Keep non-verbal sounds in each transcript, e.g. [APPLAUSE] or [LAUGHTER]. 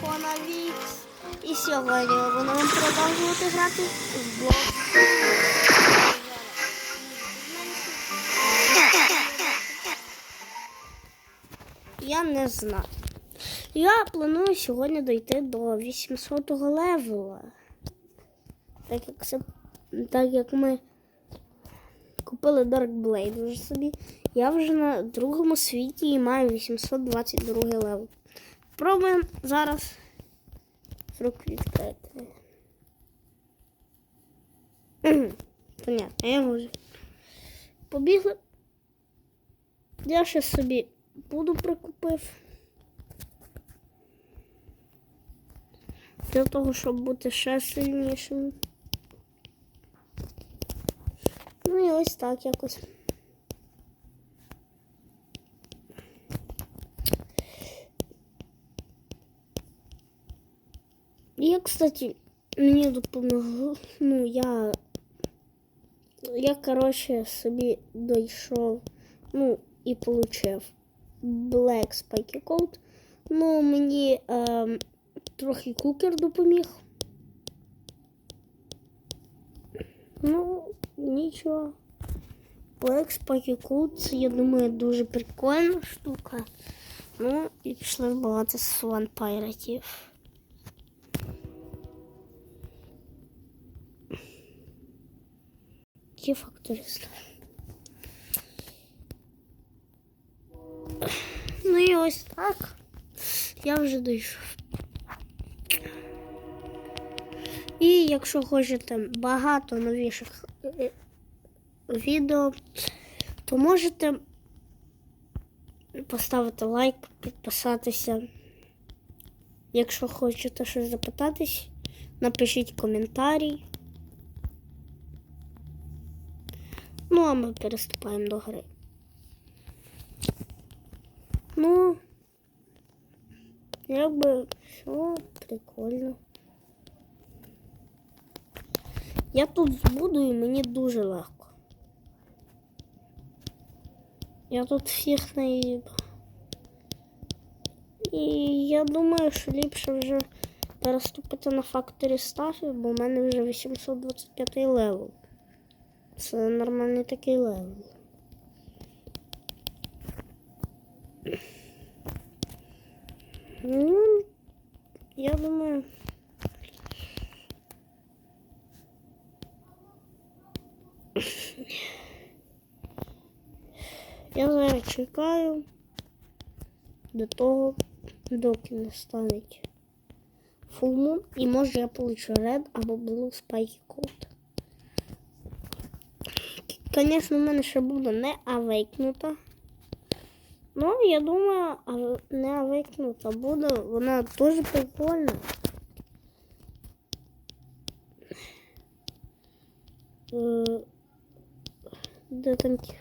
телефона Vix. І сьогодні ми будемо продовжувати грати в блок. Я не знаю. Я планую сьогодні дойти до 800 левела. Так як, це, так як ми купили Dark Blade вже собі. Я вже на другому світі і маю 822 левел. Пробуємо зараз рук відкрити. Понятно, я можу. Побігли. Я ще собі буду прикупив. Для того, щоб бути ще сильнішим. Ну і ось так якось. Я, кстати, мені допомогло. Ну, я. Я, коротше, собі дійшов. Ну, і получив Black Spiky Coat. Ну, мені ем, трохи кукер допоміг. Ну, нічого. Black Spiky Coat, це, я думаю, дуже прикольна штука. Ну, і пішли вбивати Swan Піратів. Які фактористи? Ну і ось так. Я вже дійшов. І якщо хочете багато новіших е, відео, то можете поставити лайк, підписатися. Якщо хочете щось запитатись, напишіть коментарі. Ну, а ми переступаємо до гри. Ну, якби все прикольно. Я тут збуду і мені дуже легко. Я тут всіх наїб. І я думаю, що ліпше вже переступити на факторі стафів, бо в мене вже 825 левел. Це нормальний такий левел. Ну, я думаю. Я зараз чекаю до того, доки не станеть moon, і може я получу Red або Blue Spike Code. Звісно, в мене ще буде не авейкнута. Ну, я думаю, не авейкнута буде. Вона дуже прикольна. Е, Де там ті?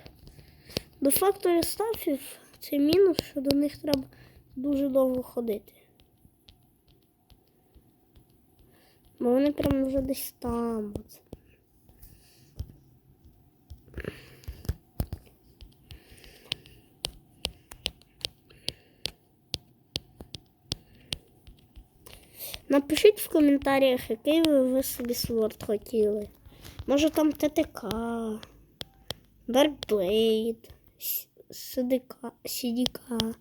До факторі стафів це мінус, що до них треба дуже довго ходити. Бо вони прямо вже десь там. От. Напишіть в коментарях, який ви, ви собі сворд хотіли. Може там ТТК, Darkblade, СДК, CDK.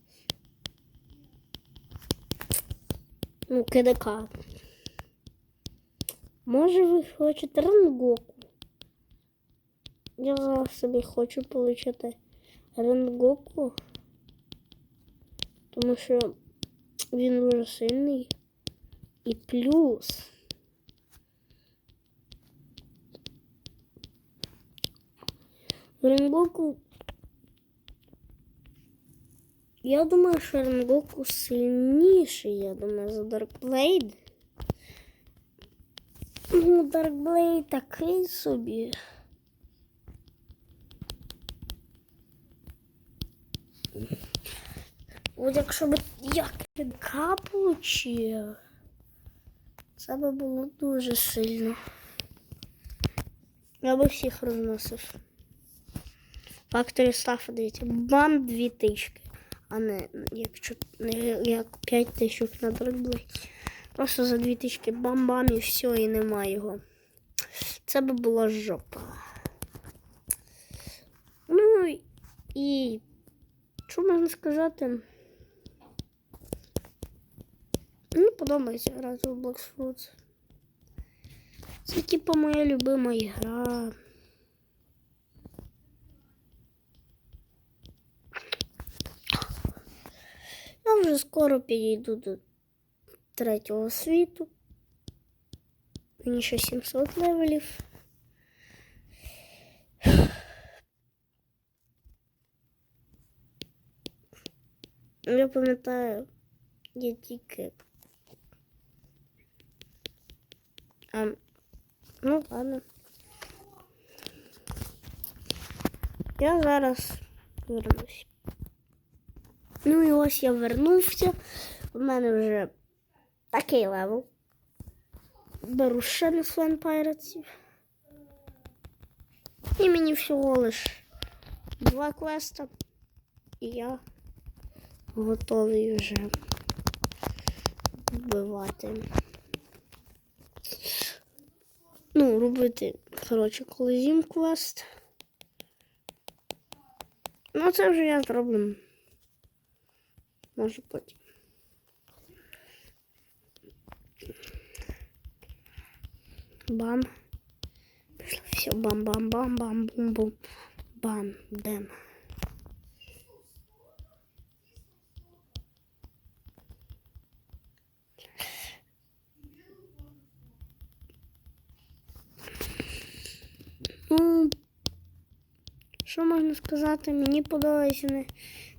Ну, КДК. Може ви хочете Ренгоку? Я зараз собі хочу отримати Ренгоку. Тому що він дуже сильний. І плюс. Ренгоку. Я думаю, що Ренгоку сильніший, я думаю, за Даркблейд. Ну, Даркблейд такий собі. От якщо б я КДК получив. Це би було дуже сильно. Я би всіх розносив. Факторі стафа, дивіться, бам дві тички. а не як, не як 5 тисяч на дроблей. Просто за 2 тисячі бам-бам і все, і нема його. Це би була жопа. Ну і що можна сказати? Мені подобається грати в Blox Fruits. Це типа моя любима ігра. Я вже скоро підійду до третього світу. Мені ще 700 левелів. Я пам'ятаю, я тільки. А, ну ладно. Я зараз вернусь. Ну і ось я вернувся. У мене вже такий левел. Беру ще на Слен Пайратів. І мені всього лиш два квеста. І я готовий вже вбивати. Ну, робити, коротше, колизім квест. Ну, це вже я зроблю. Може потім. Бам. Пішло все. Бам-бам-бам-бам-бум-бум. Бам. Дем. Що можна сказати? Мені подобається на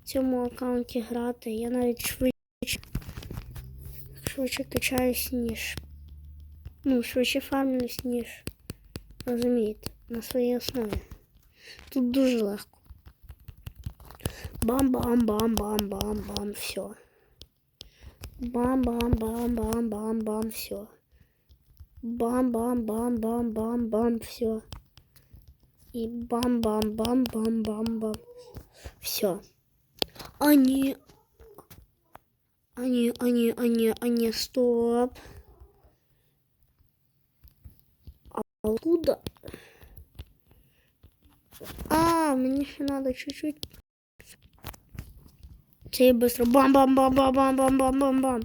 цьому аккаунті грати. Я навіть швидше, швидше качаюсь, ніж. Ну, швидше фармлюсь, ніж. Розумієте, на своїй основі. Тут дуже легко. Бам-бам-бам-бам-бам-бам, все. Бам-бам-бам-бам-бам-бам, все. Бам-бам-бам-бам-бам-бам, все. И бам-бам-бам-бам-бам-бам. Все. А не... А не, а не, а не, а не, стоп. А откуда? А, мне еще надо чуть-чуть. Тебе быстро. Бам-бам-бам-бам-бам-бам-бам-бам-бам.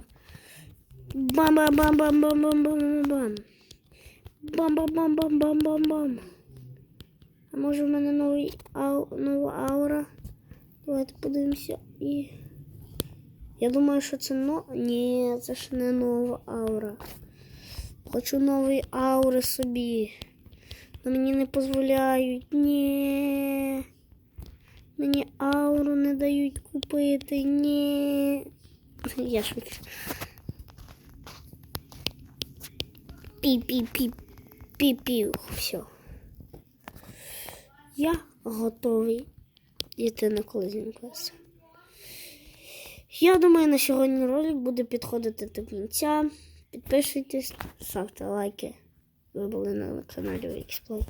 Бам-бам-бам-бам-бам-бам-бам-бам. Бам-бам-бам-бам-бам-бам-бам. А може в мене новий ау, нова аура? Давайте подивимося. І... Я думаю, що це но. Ні, це ж не нова аура. Хочу нові аури собі. Но мені не дозволяють. Ні. Мені ауру не дають купити. Ні. [LAUGHS] Я швидше. Пі-пі-пі. Пі-пі. Все. Я готовий йти на колизін клас. Я думаю, на сьогодні ролик буде підходити до кінця. Підписуйтесь, ставте лайки. Ви були на каналі Експлой.